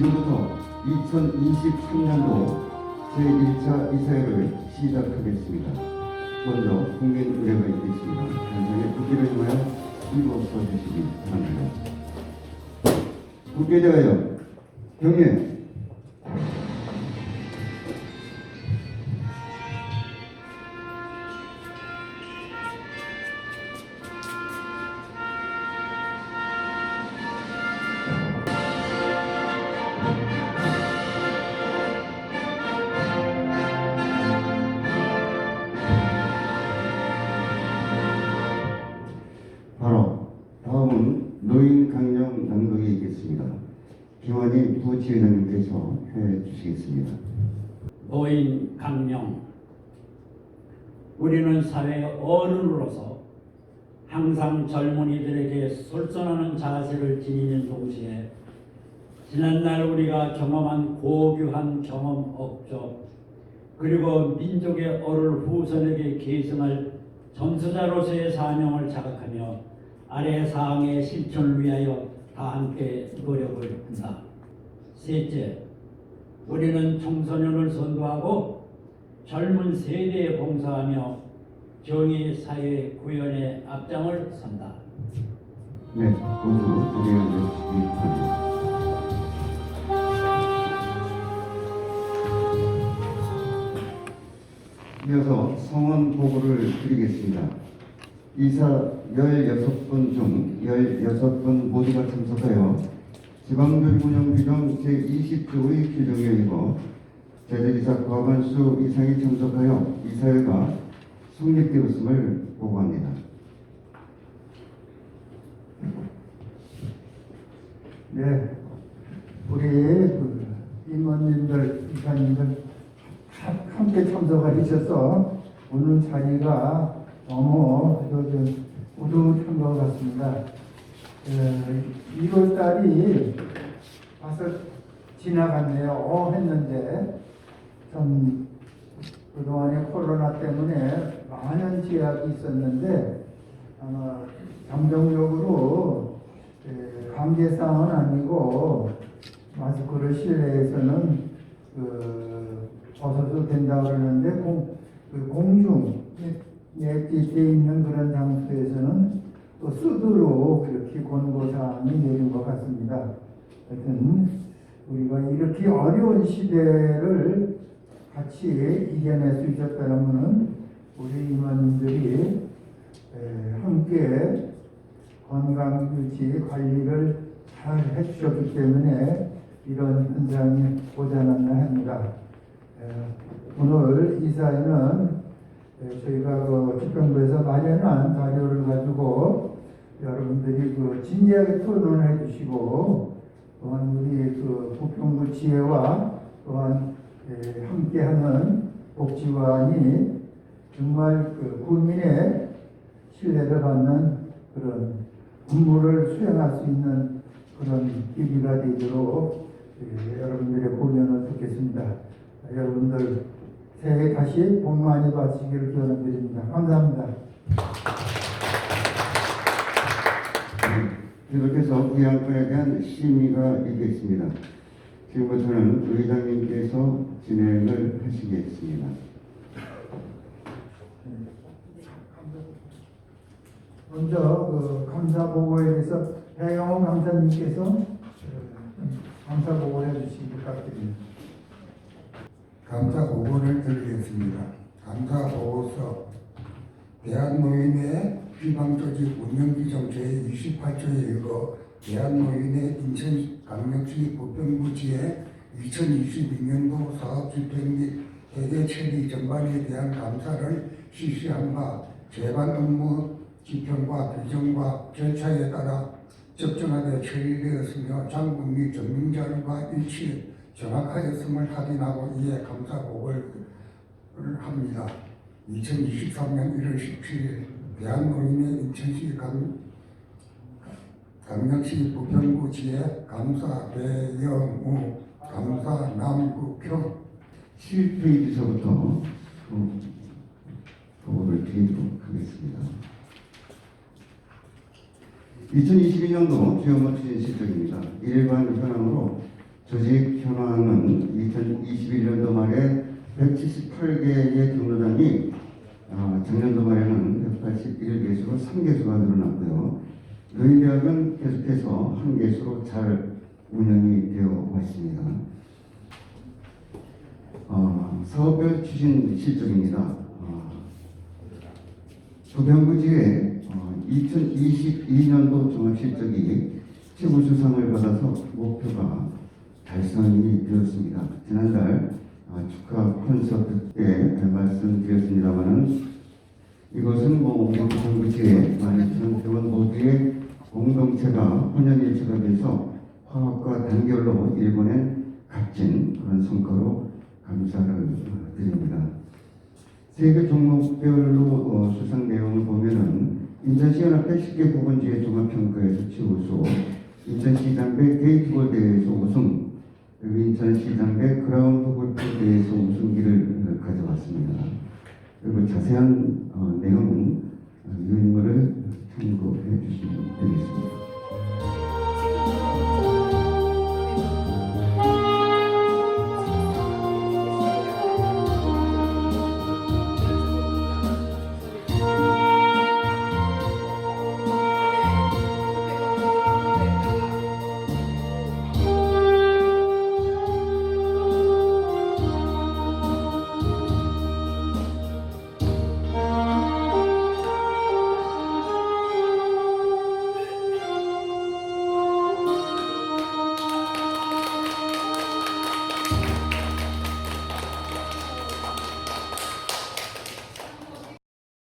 지금부터 2023년도 제1차 이사회를 시작하겠습니다. 먼저 국민 의례가 있겠습니다. 간단히 국기를 위하여 일곱 서주시기 바랍니다. 대하여 경례 있겠습니다. 기원이 부지회장님께서 해 주시겠습니다. 노인 강령 우리는 사회 어른으로서 항상 젊은이들에게 솔선하는 자세를 지니는 동시에 지난날 우리가 경험한 고귀한 경험 업적 그리고 민족의 어를 후손에게 계승할 전수자로서의 사명을 자각하며 아래 사항의 실천을 위하여 다 함께 노력을 한다. 셋째, 우리는 청소년을 선도하고 젊은 세대에 봉사하며 정의 사회 구현의 앞장을 선다. 네, 모두 앉으시기 바랍니다. 이어서 성원 보고를 드리겠습니다. 이사 16분 중 16분 모두가 참석하여 지방조직운영 규정 제20조의 규정에 의거 제들이사 과반수 이상이 참석하여 이사회가 성립되었음을 보고합니다. 네, 우리 그 임원님들, 이사님들 다 함께 참석을 하셔서 오늘 자리가 너무 저, 저, 우두한 것 같습니다. 1월 달이 와서 지나갔네요. 어 했는데 좀 그동안에 코로나 때문에 많은 제약이 있었는데 아마 감정적으로 에, 관계상은 아니고 마스크를 실내에서는 그 벗어도 된다 그러는데 공, 그 공중 넷에 있는 그런 장소에서는 또 수두로 그렇게 권고사항이 내린 것 같습니다. 하여튼 우리가 이렇게 어려운 시대를 같이 이겨낼 수 있었다는 것은 우리 임원님들이 에, 함께 건강 유지 관리를 잘 해주셨기 때문에 이런 현상이 오지 않았나 합니다. 에, 오늘 이사회는 에, 저희가 그 집행부에서 마련한 자료를 가지고 여러분들이 그 진지하게 토론을 해주시고 또한 우리 그 부평구 지혜와 또한 에, 함께하는 복지관이 정말 그 국민의 신뢰를 받는 그런 업무를 수행할 수 있는 그런 계기가 되도록 예, 여러분들의 고견을 듣겠습니다. 여러분들 새해 다시 복 많이 받으시기를 기원드립니다. 감사합니다. 계속해서 부양권에 대한 심의가 있겠습니다. 지금부터는 의장님께서 진행을 하시겠습니다. 먼저 그 감사 보고에 대해서 배영호 감사님께서 어, 감사 보고를 해주시기 부탁드립니다. 감사 보고를 드리겠습니다. 감사 보고서 대한노인의 비방조직 운영규정 제28조에 일거 대한노인의 인천광역시 부평구지의 2022년도 사업 집행 및 처리 전반에 대한 감사를 실시한 바 재반 업무 지평과 규정과 절차에 따라 적정하게 처리되었으며 장부 및 전문자료가 일치 정확하였음을 확인하고 이에 감사 보고를 합니다. 2023년 1월 17일 대한노인의 인천시 강, 강릉시 부평구지의 감사 배영우 감사 남국형 7페이지서부터 어, 보고를 드리도록 하겠습니다. 2022년도 주요 추진 실적입니다. 일반 현황으로 조직 현황은 2021년도 말에 178개의 경로당이 아, 작년도 말에는 181개수로 3개수가 늘어났고요. 노인대학은 계속해서 한 개수로 잘 운영이 되어 왔습니다. 어, 사업별 추진 실적입니다. 어, 부평구지의 어, 2022년도 종합실적이 최고 수상을 받아서 목표가 달성이 되었습니다. 지난달 어, 축하 콘서트 때 말씀드렸습니다만은 이것은 뭐 부평구지의 12,000회원 모두의 공동체가 혼연일체가 돼서 화합과 단결로 일본엔 값진 그런 성과로 감사를 어, 드립니다. 세계 종목별로 어, 수상 내용을 보면은 인천시 연합회 10개 부분지의 종합평가에서 최우수, 인천시장배 게이트볼 대회에서 우승, 그리고 인천 시장배 그라운드 골프 대회에서 우승기를 어, 가져왔습니다. 그리고 자세한 어, 내용은 어, 이 인물을 참고해 주시면 되겠습니다.